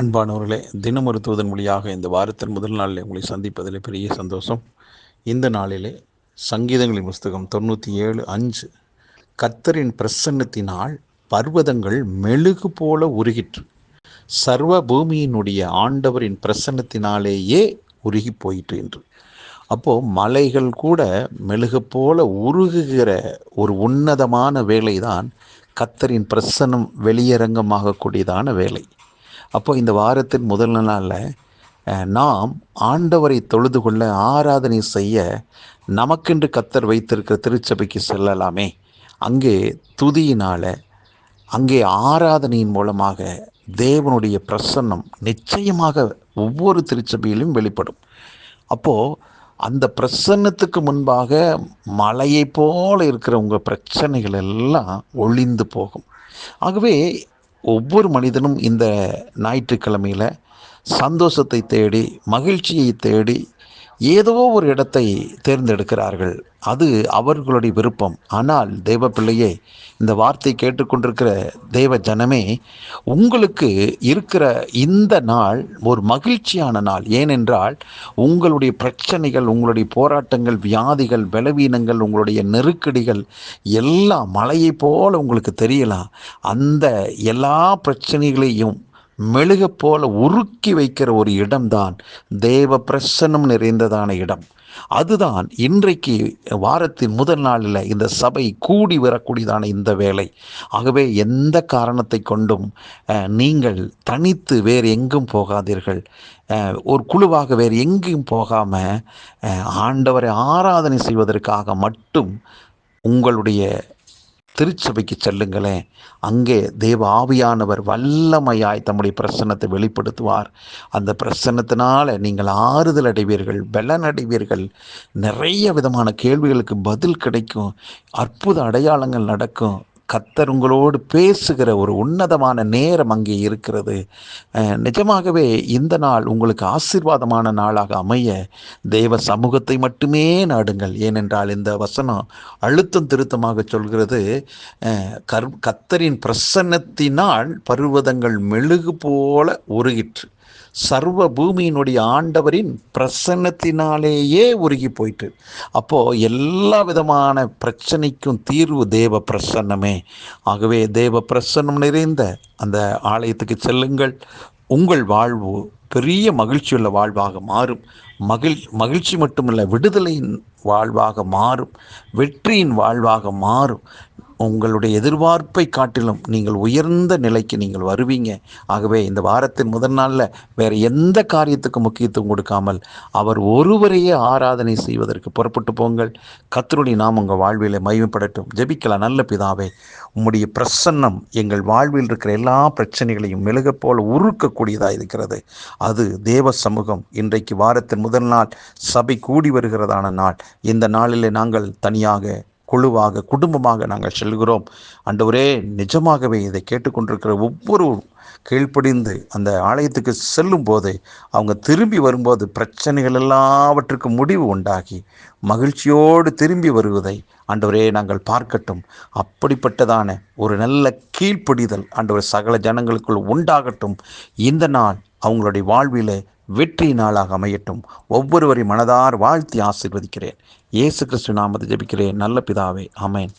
அன்பானவர்களே தினம் மருத்துவதன் மொழியாக இந்த வாரத்தின் முதல் நாளில் உங்களை சந்திப்பதில் பெரிய சந்தோஷம். இந்த நாளிலே சங்கீதங்களின் புஸ்தகம் தொண்ணூற்றி ஏழு அஞ்சு. கத்தரின் பிரசன்னத்தினால் பர்வதங்கள் மெழுகு போல உருகிற்று. சர்வ பூமியினுடைய ஆண்டவரின் பிரசன்னத்தினாலேயே உருகி போயிற்று என்று. அப்போது மலைகள் கூட மெழுகு போல உருகுகிற ஒரு உன்னதமான வேலை தான் கத்தரின் பிரசன்னம் வெளியரங்கமாகக்கூடியதான வேலை. அப்போ இந்த வாரத்தின் முதல் நாளில் நாம் ஆண்டவரை தொழுது கொள்ள ஆராதனை செய்ய நமக்கென்று கத்தர் வைத்திருக்கிற திருச்சபைக்கு செல்லலாமே. அங்கே துதியினால் அங்கே ஆராதனையின் மூலமாக தேவனுடைய பிரசன்னம் நிச்சயமாக ஒவ்வொரு திருச்சபையிலும் வெளிப்படும். அப்போது அந்த பிரசன்னத்துக்கு முன்பாக மலையை போல இருக்கிற உங்கள் பிரச்சனைகள் எல்லாம் ஒளிந்து போகும். ஆகவே ஒவ்வொரு மனிதனும் இந்த ஞாயிற்றுக்கிழமையில் சந்தோஷத்தை தேடி மகிழ்ச்சியை தேடி ஏதோ ஒரு இடத்தை தேர்ந்தெடுக்கிறார்கள். அது அவர்களுடைய விருப்பம். ஆனால் தேவ பிள்ளையே இந்த வார்த்தை கேட்டுக்கொண்டிருக்கிற தெய்வ ஜனமே உங்களுக்கு இருக்கிற இந்த நாள் ஒரு மகிழ்ச்சியான நாள். ஏனென்றால் உங்களுடைய பிரச்சனைகள் உங்களுடைய போராட்டங்கள் வியாதிகள் பலவீனங்கள் உங்களுடைய நெருக்கடிகள் எல்லாம் மலையை போல உங்களுக்கு தெரியலாம். அந்த எல்லா பிரச்சனைகளையும் மெழுக போல உருக்கி வைக்கிற ஒரு இடம்தான் தேவ பிரசன்னம் நிறைந்ததான இடம். அதுதான் இன்றைக்கு வாரத்தின் முதல் நாளில் இந்த சபை கூடி வரக்கூடியதான இந்த வேலை ஆகவே எந்த காரணத்தை கொண்டும் நீங்கள் தனித்து வேறு எங்கும் போகாதீர்கள். ஒரு குழுவாக வேறு எங்கேயும் போகாமல் ஆண்டவரை ஆராதனை செய்வதற்காக மட்டும் உங்களுடைய திருச்சபைக்கு செல்லுங்களேன். அங்கே தேவ ஆவியானவர் வல்லமையாய் தம்முடைய பிரசன்னத்தை வெளிப்படுத்துவார். அந்த பிரசன்னத்தினால் நீங்கள் ஆறுதல் அடைவீர்கள் பலன் அடைவீர்கள். நிறைய விதமான கேள்விகளுக்கு பதில் கிடைக்கும். அற்புத அடையாளங்கள் நடக்கும். கத்தர் உங்களோடு பேசுகிற ஒரு உன்னதமான நேரம் அங்கே இருக்கிறது. நிஜமாகவே இந்த நாள் உங்களுக்கு ஆசீர்வாதமான நாளாக அமைய தெய்வ சமூகத்தை மட்டுமே நாடுங்கள். ஏனென்றால் இந்த வசனம் அழுத்தம் திருத்தமாக சொல்கிறது. கர் கத்தரின் பிரசன்னத்தினால் பருவதங்கள் மெழுகு போல உருகிற்று. சர்வ பூமியினுடைய ஆண்டவரின் பிரசன்னத்தினாலேயே உருகி போயிட்டு. அப்போது எல்லா விதமான பிரச்சனைக்கும் தீர்வு தேவ பிரசன்னமே. ஆகவே தேவ பிரசன்னம் நிறைந்த அந்த ஆலயத்துக்கு செல்லுங்கள். உங்கள் வாழ்வு பெரிய மகிழ்ச்சியுள்ள வாழ்வாக மாறும். மகிழ் மகிழ்ச்சி மட்டுமல்ல விடுதலையின் வாழ்வாக மாறும். வெற்றியின் வாழ்வாக மாறும். உங்களுடைய எதிர்பார்ப்பை காட்டிலும் நீங்கள் உயர்ந்த நிலைக்கு நீங்கள் வருவீங்க. ஆகவே இந்த வாரத்தின் முதல் நாளில் வேறு எந்த காரியத்துக்கு முக்கியத்துவம் கொடுக்காமல் அவர் ஒருவரையே ஆராதனை செய்வதற்கு புறப்பட்டு போங்கள். கத்தருடைய நாம் உங்கள் வாழ்விலை மகிமைப்படட்டும் ஜெபிக்கலாம். நல்ல பிதாவே உம்முடைய பிரசன்னம் எங்கள் வாழ்வில் இருக்கிற எல்லா பிரச்சனைகளையும் மெழுக போல உருக்கக்கூடியதாக இருக்கிறது. அது தேவ சமூகம் இன்றைக்கு வாரத்தின் முதல் நாள். சபை கூடி வருகிறதான நாள். இந்த நாளிலே நாங்கள் தனியாக குழுவாக குடும்பமாக நாங்கள் செல்கிறோம். அண்டவரே நிஜமாகவே இதை கேட்டுக்கொண்டிருக்கிற ஒவ்வொரு கீழ்ப்படிந்து அந்த ஆலயத்துக்கு செல்லும் போது அவங்க திரும்பி வரும்போது பிரச்சனைகள் எல்லாவற்றுக்கும் முடிவு உண்டாகி மகிழ்ச்சியோடு திரும்பி வருவதை ஆண்டவரே நாங்கள் பார்க்கட்டும். அப்படிப்பட்டதான ஒரு நல்ல கீழ்ப்படிதல் ஆண்டவர் சகல ஜனங்களுக்குள் உண்டாகட்டும். இந்த நாள் அவங்களுடைய வாழ்வில் வெற்றி நாளாக அமையட்டும். ஒவ்வொருவரையும் மனதார் வாழ்த்தி ஆசிர்வதிக்கிறேன். இயேசு கிறிஸ்து நாமத்தை ஜபிக்கிறேன். நல்ல பிதாவே அமேன்